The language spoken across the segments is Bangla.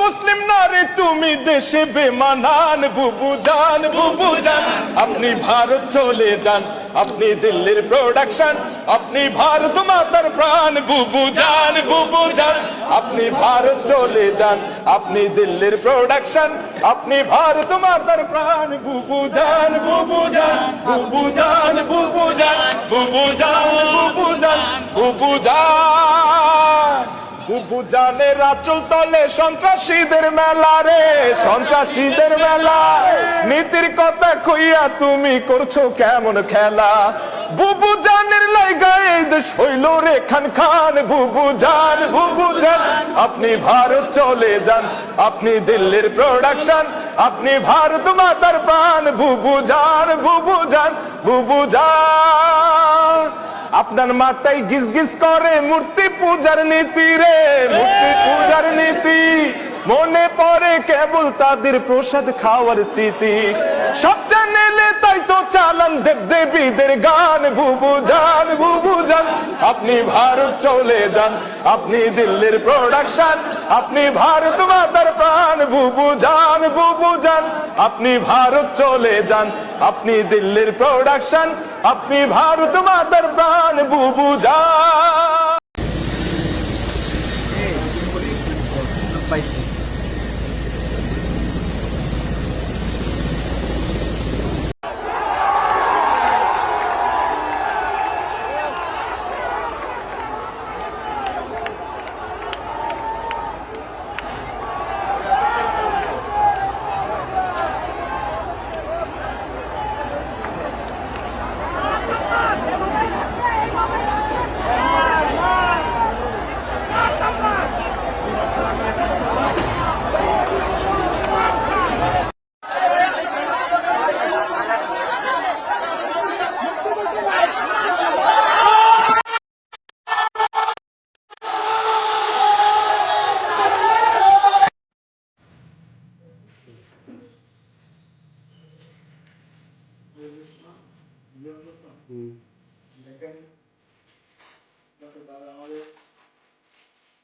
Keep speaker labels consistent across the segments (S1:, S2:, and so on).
S1: মুসলিম নারী, তুমি দেশে বেমানান, বুবু জান বুবু জান। আপনি ভারত চলে যান, আপনি দিল্লির প্রোডাকশন আপনি ভারত মাতার প্রাণ, বুবু জান বুবু জান। আপনি ভারত চলে যান, আপনি দিল্লির প্রোডাকশন আপনি ভারত মাতার প্রাণ, বুবু জান বুবু জান। বুবু জান বুবু জান বুবু জান বুবু জান বুবু জান। বুবু জানে রাচুল তলে সন্ত্রাসীদের মেলা রে, সন্ত্রাসীদের মেলা। নীতির কথা কইয়া তুমি করছ কেমন খেলা? বুবু জানের লাইগা এই দেশ হইল রে খান খান। বুবু জান বুবু জান আপনি ভারত চলে যান, আপনি দিল্লির প্রোডাকশন আপনি ভারত মাতার পান। বুবু জান বুবু জান বুবু জান আপনার মাথায় গিজ গিজ করে মূর্তি পূজার নীতি রে মূর্তি পূজার নীতি। মনে পড়ে কেবল তাদের প্রসাদ খাওয়ার স্মৃতি সব চ্যানেলে তাই তো চালান দেব দেবীদের গান বুবু জান বুবু জান আপনি ভারত চলে যান আপনি দিল্লির প্রোডাকশন আপনি ভারত মাতার প্রাণ বুবু জান বুবু জান আপনি ভারত চলে যান আপনি দিল্লির প্রোডাকশন আপনি ভারত মাতার প্রাণ বুবু জান
S2: পাইছি
S3: দেখেন দাদা আমাদের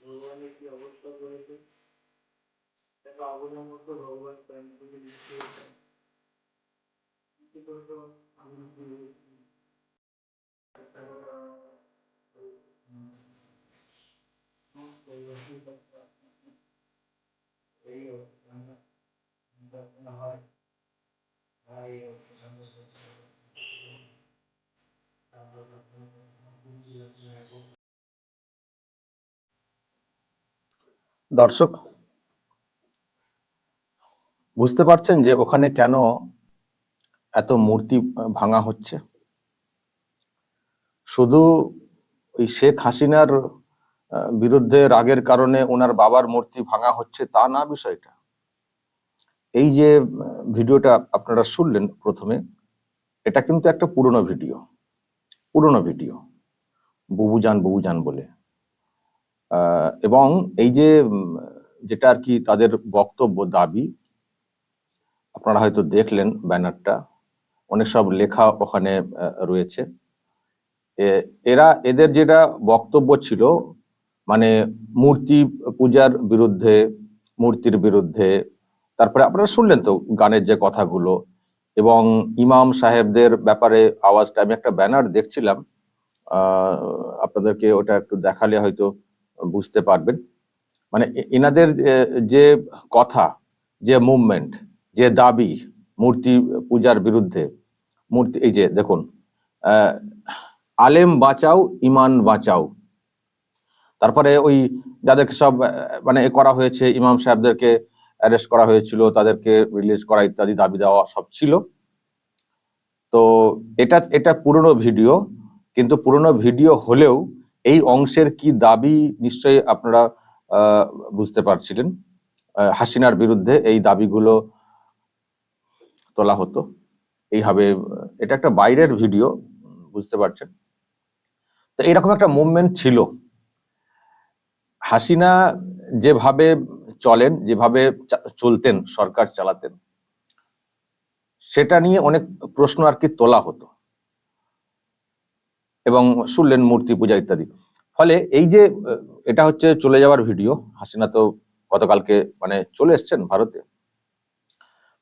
S3: ভগবানের কি অবস্থা করেছে তাকে অবলম্বন তো ভগবান প্রাণ থেকে দৃষ্টি হয়েছেন কি করতো আমরা কি এই হয়
S4: দর্শক, বুঝতে পারছেন যে ওখানে কেন এত মূর্তি ভাঙা হচ্ছে? শুধু ওই শেখ হাসিনার বিরুদ্ধে রাগের কারণে ওনার বাবার মূর্তি ভাঙা হচ্ছে তা না বিষয়টা। এই যে ভিডিওটা আপনারা শুনলেন প্রথমে, এটা কিন্তু একটা পুরনো ভিডিও। পুরনো ভিডিও। বুবুজান বুবুজান বলে। এবং এই যে যেটা আর কি তাদের বক্তব্য, দাবি, আপনারা হয়তো দেখলেন ব্যানারটা, অনেক সব লেখা ওখানে রয়েছে। এরা, এদের যেটা বক্তব্য ছিল মানে মূর্তি পূজার বিরুদ্ধে, মূর্তির বিরুদ্ধে তারপরে আপনারা শুনলেন তো গানের যে কথাগুলো এবং ইমাম সাহেবদের ব্যাপারে আওয়াজটা, আমি একটা ব্যানার দেখছিলাম আপনাদেরকে ওটা একটু দেখালে হয়তো বুঝতে পারবেন। মানে এনাদের যে- কথা, যে মুভমেন্ট যে দাবি মূর্তি পূজার বিরুদ্ধে, মূর্তি, এই যে দেখুন আলেম বাঁচাও, ইমান বাঁচাও। তারপরে ওই যাদেরকে সব মানে করা হয়েছে, ইমাম সাহেবদেরকে অ্যারেস্ট করা হয়েছিল, তাদেরকে রিলিজ করা ইত্যাদি দাবি দেওয়া সব ছিল। তো এটা এটা পুরনো ভিডিও, কিন্তু পুরনো ভিডিও হলেও এই অংশের কি দাবি নিশ্চয়ই আপনারা বুঝতে পারছিলেন। হাসিনার বিরুদ্ধে এই দাবিগুলো তোলা হতো। এইভাবে, এটা একটা বাইরের ভিডিও, বুঝতে পারছেন। তো এরকম একটা মুভমেন্ট ছিল। হাসিনা যেভাবে চলেন, যেভাবে চলতেন, সরকার চালাতেন। সেটা নিয়ে অনেক প্রশ্ন আর কি তোলা হতো। এবং শুনলেন মূর্তি পূজা ইত্যাদি। ফলে এই যে এটা হচ্ছে চলে যাওয়ার ভিডিও। হাসিনা তো গতকালকে মানে চলে এসছেন ভারতে।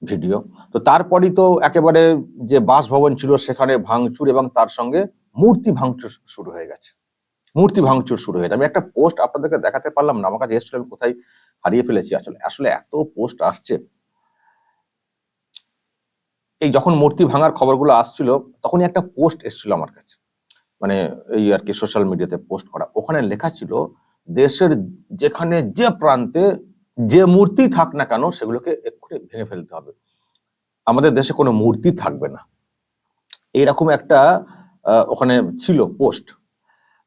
S4: ভিডিও। তো তারপরই তো একেবারে যে বাসভবন ছিল, সেখানে ভাঙচুর এবং তার সঙ্গে মূর্তি ভাঙচুর শুরু হয়ে গেছে। মূর্তি ভাঙচুর শুরু হয়ে আমি একটা পোস্ট আপনাদেরকে দেখাতে পারলাম না, আমার কাছে এসেছিল, আমি কোথায় হারিয়ে ফেলেছি আসলে। আসলে এত পোস্ট আসছে। এই যখন মূর্তি ভাঙার খবরগুলো আসছিল, তখনই একটা পোস্ট এসেছিল আমার কাছে। মানে এই আর কি সোশ্যাল মিডিয়াতে পোস্ট করা। ওখানে লেখা ছিল, দেশের যেখানে যে প্রান্তে যে মূর্তি থাক না কেন, সেগুলোকে এক্ষুনি ভেঙে ফেলতে হবে। আমাদের দেশে কোনো মূর্তি থাকবে না। এইরকম একটা ওখানে ছিল পোস্ট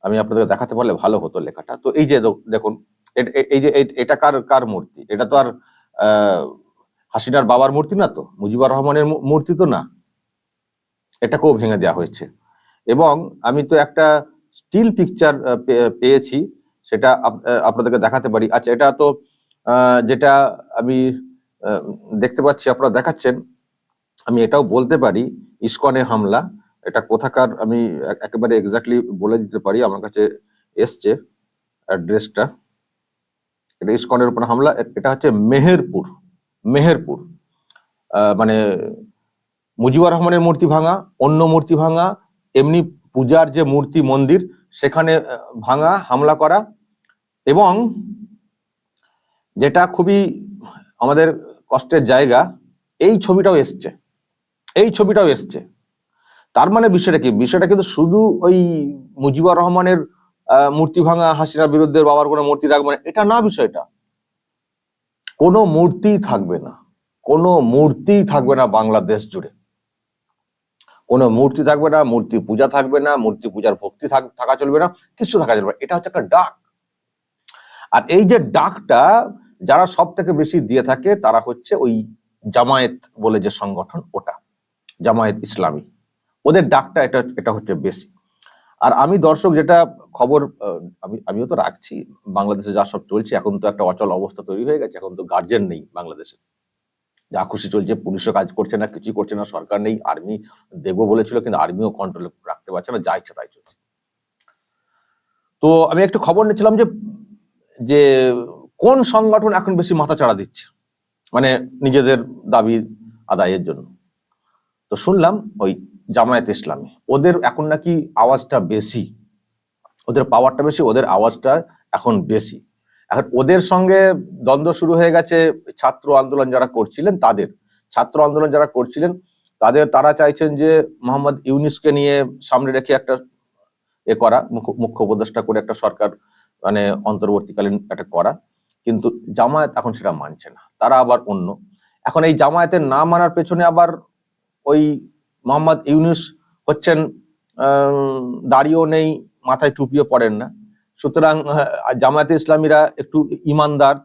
S4: আমি আপনাদের দেখাতে পারলে ভালো হতো লেখাটা। তো এই যে দেখুন এই যে এটা কার কার মূর্তি? এটা তো আর হাসিনার বাবার মূর্তি না তো? মুজিবুর রহমানের মূর্তি তো না? এটাকেও ভেঙে দেওয়া হয়েছে। এবং আমি তো একটা স্টিল পিকচার পেয়েছি, সেটা আপনাদেরকে দেখাতে পারি। আচ্ছা এটা তো যেটা আমি দেখতে পাচ্ছি, আপনারা দেখাচ্ছেন। আমি এটাও বলতে পারি, ইস্কনে হামলা। এটা কোথাকার আমি একেবারে এক্স্যাক্টলি বলে দিতে পারি, আমার কাছে এসছে অ্যাড্রেসটা এটা ইস্কনের উপর হামলা এটা হচ্ছে মেহেরপুর মেহেরপুর। মানে মুজিবুর রহমানের মূর্তি ভাঙা, অন্য মূর্তি ভাঙা, এমনি পূজার যে মূর্তি মন্দির, সেখানে ভাঙা, হামলা করা এবং যেটা খুবই আমাদের কষ্টের জায়গা, এই ছবিটাও এসছে। এই ছবিটাও এসছে। তার মানে বিষয়টা কি? বিষয়টা কিন্তু শুধু ওই মুজিবুর রহমানের মূর্তি ভাঙা হাসিনার বিরুদ্ধে বাবার কোনো মূর্তি রাখবে না, এটা না বিষয়টা। কোনো মূর্তি থাকবে না, কোনো মূর্তি থাকবে না বাংলাদেশ জুড়ে। কোনো মূর্তি থাকবে না, মূর্তি পূজা থাকবে না, মূর্তি পূজার ভক্তি থাক- চলবে না, কিছু থাকা চলবে না। এটা হচ্ছে একটা ডাক। আর এই যে ডাকটা যারা সব থেকে বেশি দিয়ে থাকে, তারা হচ্ছে ওই জামায়াত বলে যে সংগঠন, ওটা, জামায়াত ইসলামী। ডাকটা এটা এটা হচ্ছে বেশি। আর আমি দর্শক যেটা খবর আমি, আমিও তো রাখছি, বাংলাদেশে যা সব চলছে, এখন তো একটা অচল অবস্থা তৈরি হয়ে গেছে, এখন তো গার্জেন নেই বাংলাদেশে। যা খুশি চলছে, পুলিশও কাজ করছে না, কিছুই করছে না, সরকার নেই আর্মি দেবো বলেছিল, কিন্তু আর্মিও কন্ট্রোল রাখতে পারছে না, যা ইচ্ছে তাই চলছে। তো আমি একটু খবর নিচ্ছিলাম যে যে কোন সংগঠন এখন বেশি মাথা চাড়া দিচ্ছে? মানে নিজেদের দাবি আদায়ের জন্য। তো শুনলাম ওই জামায়াত ইসলামী। ওদের এখন নাকি আওয়াজটা বেশি। ওদের পাওয়ারটা বেশি, ওদের আওয়াজটা এখন বেশি। এখন ওদের সঙ্গে দ্বন্দ্ব শুরু হয়ে গেছে ছাত্র আন্দোলন যারা করছিলেন তাদের। ছাত্র আন্দোলন যারা করছিলেন তাদের, তারা চাইছেন যে মোহাম্মদ ইউনিসকে নিয়ে সামনে রেখে একটা এ করা মুখ্য উপদেষ্টা করে একটা সরকার মানে অন্তর্বর্তীকালীন একটা করা। কিন্তু জামায়াত এখন সেটা মানছে না। তারা আবার অন্য। এখন এই জামায়াতের না মানার পেছনে আবার ওই মোহাম্মদ ইউনুস হচ্ছেন দাড়িও নেই, মাথায় টুপিও পড়েন না। সুতরাং জামায়াতে ইসলামীরা একটু ইমানদার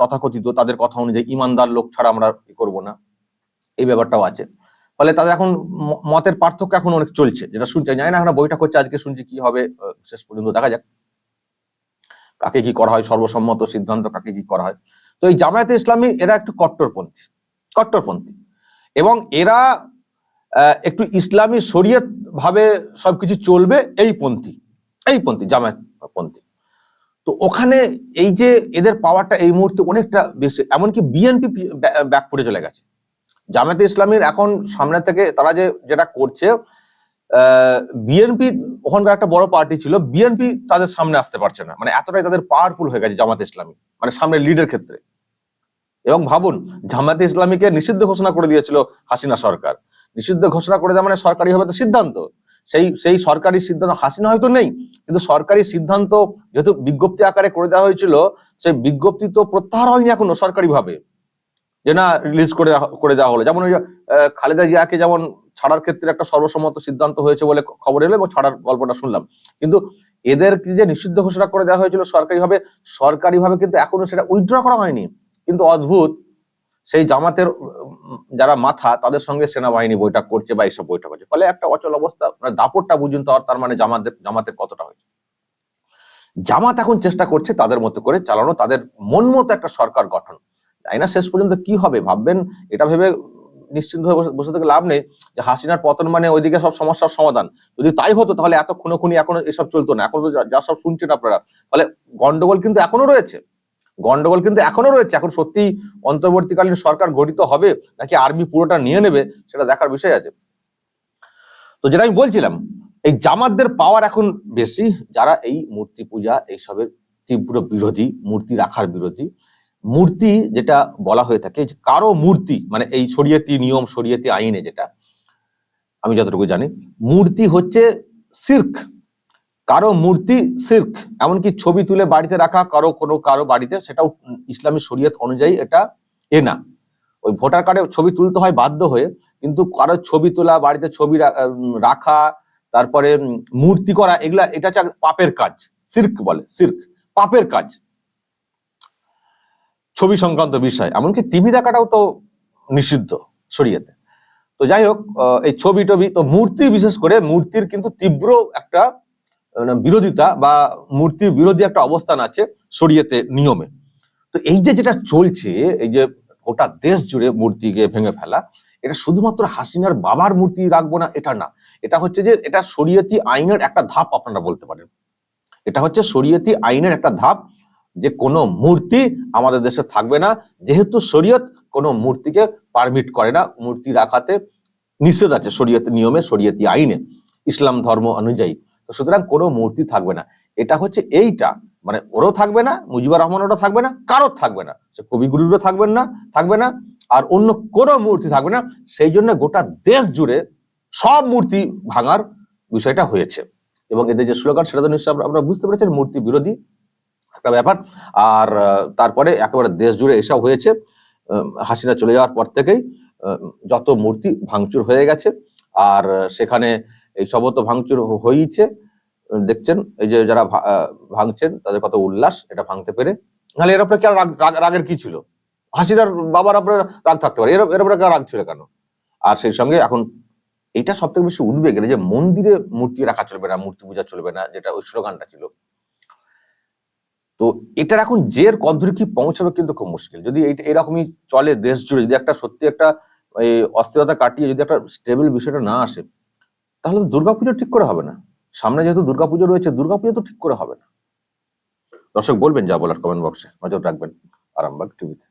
S4: তথাকথিত, তাদের কথা অনুযায়ী ইমানদার লোক ছাড়া আমরা করব না। এই ব্যাপারটাও আছে। ফলে তাদের এখন মতের পার্থক্য এখন অনেক চলছে, যেটা শুনছে। জানি না এখন বইটা করছে, আজকে শুনছি কি হবে শেষ পর্যন্ত দেখা যাক। কাকে কি করা হয়, সর্বসম্মত সিদ্ধান্ত কাকে কি করা হয়। তো এই জামায়াতে ইসলামী, এরা একটু কট্টরপন্থী কট্টরপন্থী। এবং এরা একটু ইসলামী শরীয়ত ভাবে সবকিছু চলবে এই পন্থী এই পন্থী, জামায়াত পন্থী। তো ওখানে এই যে এদের পাওয়ারটা এই মুহূর্তে অনেকটা বেশি, এমনকি বিএনপি ব্যাক করে চলে গেছে। জামায়াতে ইসলামীর এখন সামনে থেকে তারা যে, যেটা করছে বিএনপি ওখানকার একটা বড় পার্টি ছিল বিএনপি তাদের সামনে আসতে পারছে না। মানে এতটাই তাদের পাওয়ারফুল হয়ে গেছে জামাতে ইসলামী মানে সামনে লিডের ক্ষেত্রে। এবং ভাবুন জামাতে ইসলামীকে নিষিদ্ধ ঘোষণা করে দিয়েছিল হাসিনা সরকার। নিষিদ্ধ ঘোষণা করে দেওয়া মানে সরকারি হবে তো সিদ্ধান্ত। সেই সেই সরকারি সিদ্ধান্ত হাসিনা হয়তো নেই, কিন্তু সরকারি সিদ্ধান্ত যেহেতু বিজ্ঞপ্তি আকারে করে দেওয়া হয়েছিল, সেই বিজ্ঞপ্তি তো প্রত্যাহার হয়নি এখনও সরকারি ভাবে যে না রিলিজ করে করে দেওয়া হলো। যেমন ওই খালেদা জিয়াকে যেমন ছাড়ার ক্ষেত্রে একটা সর্বসম্মত সিদ্ধান্ত হয়েছে বলে খবর এলো এবং ছাড়ার গল্পটা শুনলাম। কিন্তু এদের যে নিষিদ্ধ ঘোষণা করে দেওয়া হয়েছিল সরকারিভাবে সরকারিভাবে কিন্তু এখনও সেটা উইথড্র করা হয়নি। কিন্তু অদ্ভুত সেই জামাতের যারা মাথা, তাদের সঙ্গে সেনাবাহিনী বৈঠক করছে বা এইসব বৈঠক হচ্ছে। ফলে একটা অচল অবস্থা মানে দাপটটা বুঝুন আর তার মানে জামাতের জামাতের কতটা হয়েছে। জামাত এখন চেষ্টা করছে তাদের মতো করে চালানো, তাদের মন মতো একটা সরকার গঠন। তাই না শেষ পর্যন্ত কি হবে, ভাববেন, এটা ভেবে নিশ্চিন্ত হয়ে বসে- থেকে লাভ নেই যে হাসিনার পতন মানে ওইদিকে সব সমস্যার সমাধান। যদি তাই হতো তাহলে এত খুনোখুনি এখনও এসব চলতো না, এখন তো যা সব শুনছেন আপনারা। ফলে গন্ডগোল কিন্তু এখনও রয়েছে। গন্ডগোল কিন্তু এখনও রয়েছে। এখন সত্যি অন্তর্বর্তীকালীন সরকার গঠিত হবে নাকি আর্মি পুরোটা নিয়ে নেবে সেটা দেখার বিষয় আছে। তো যেটা আমি বলছিলাম, এই জামাতদের পাওয়ার এখন বেশি, যারা এই মূর্তি পূজা এইসবের তীব্র বিরোধী, মূর্তি রাখার বিরোধী। মূর্তি যেটা বলা হয়ে থাকে কারও মূর্তি মানে এই শরীয়তি নিয়ম, শরীয়তি আইনে যেটা, আমি যতটুকু জানি, মূর্তি হচ্ছে সির্ক। কারও মূর্তি সির্ক এমনকি ছবি তুলে বাড়িতে রাখা কারও কোনো কারও বাড়িতে, সেটাও ইসলামী শরীয়ত অনুযায়ী এটা এ না। ওই ভোটার কার্ডে ছবি তুলতে হয় বাধ্য হয়ে, কিন্তু কারও ছবি তোলা, বাড়িতে ছবি রাখা, তারপরে মূর্তি করা, এগুলা, এটা হচ্ছে পাপের কাজ। সির্ক বলে সির্ক পাপের কাজ। ছবি সংক্রান্ত বিষয়, এমনকি টিভি দেখাটাও তো নিষিদ্ধ শরীয়তে। তো যাই হোক এই ছবি টবি তো মূর্তি বিশেষ করে, মূর্তির কিন্তু তীব্র একটা বিরোধিতা বা মূর্তির বিরোধী একটা অবস্থান আছে শরীয়তে নিয়মে। তো এই যে যেটা চলছে, এই যে গোটা দেশ জুড়ে মূর্তিকে ভেঙে ফেলা, এটা শুধুমাত্র হাসিনার বাবার মূর্তি রাখব না, এটা না। এটা হচ্ছে যে, এটা শরীয়তি আইনের একটা ধাপ আপনারা বলতে পারেন। এটা হচ্ছে শরীয়তি আইনের একটা ধাপ যে কোনো মূর্তি আমাদের দেশে থাকবে না, যেহেতু শরীয়ত কোনো মূর্তিকে পারমিট করে না, মূর্তি রাখাতে নিষেধ আছে শরীয়ত নিয়মে, শরীয়তি আইনে। ইসলাম ধর্ম অনুযায়ী। সুতরাং কোনো মূর্তি থাকবে না। এটা হচ্ছে এইটা। মানে ওরও থাকবে না, মুজিবুর রহমানেরও থাকবে না, কারোর থাকবে না। সে কবিগুরুরও থাকবেন না, থাকবে না, আর অন্য কোনো মূর্তি থাকবে না। সেই জন্য গোটা দেশ জুড়ে সব মূর্তি ভাঙার বিষয়টা হয়েছে। এবং এদের যে স্লোগান, সেটা তো নিশ্চয়ই আপনারা বুঝতে পেরেছেন মূর্তি বিরোধী একটা ব্যাপার। আর তারপরে একেবারে দেশ জুড়ে এসব হয়েছে। হাসিনা চলে যাওয়ার পর থেকেই যত মূর্তি ভাঙচুর হয়ে গেছে। আর, সেখানে এই সবও তো ভাঙচুর হ- হয়েইছে। দেখছেন, এই যে যারা ভাঙছেন, তাদের কত উল্লাস, এটা ভাঙতে পেরে। নাহলে এর উপরে কি আর রাগ- রাগ- রাগের কি ছিল? হাসিনার বাবার উপরে রাগ থাকতে পারে। এর উপরে রাগ ছিল কেন? আর সেই সঙ্গে এখন এটা সব থেকে বেশি উদ্বেগের যে মন্দিরে মূর্তি রাখা চলবে না, মূর্তি পূজা চলবে না, যেটা ওই স্লোগানটা ছিল। তো এটার এখন জের কদ্দূর কি পৌঁছাবে কিন্তু খুব মুশকিল। যদি এইটা এরকমই চলে দেশ জুড়ে, যদি একটা সত্যি একটা অস্থিরতা কাটিয়ে যদি একটা স্টেবল বিষয়টা না আসে তাহলে তো দুর্গাপুজো ঠিক করে হবে না। সামনে যেহেতু দুর্গাপুজো রয়েছে দুর্গাপুজো তো ঠিক করে হবে না। দর্শক, বলবেন যা বলার কমেন্ট বক্সে নজর রাখবেন আরামবাগ টিভিতে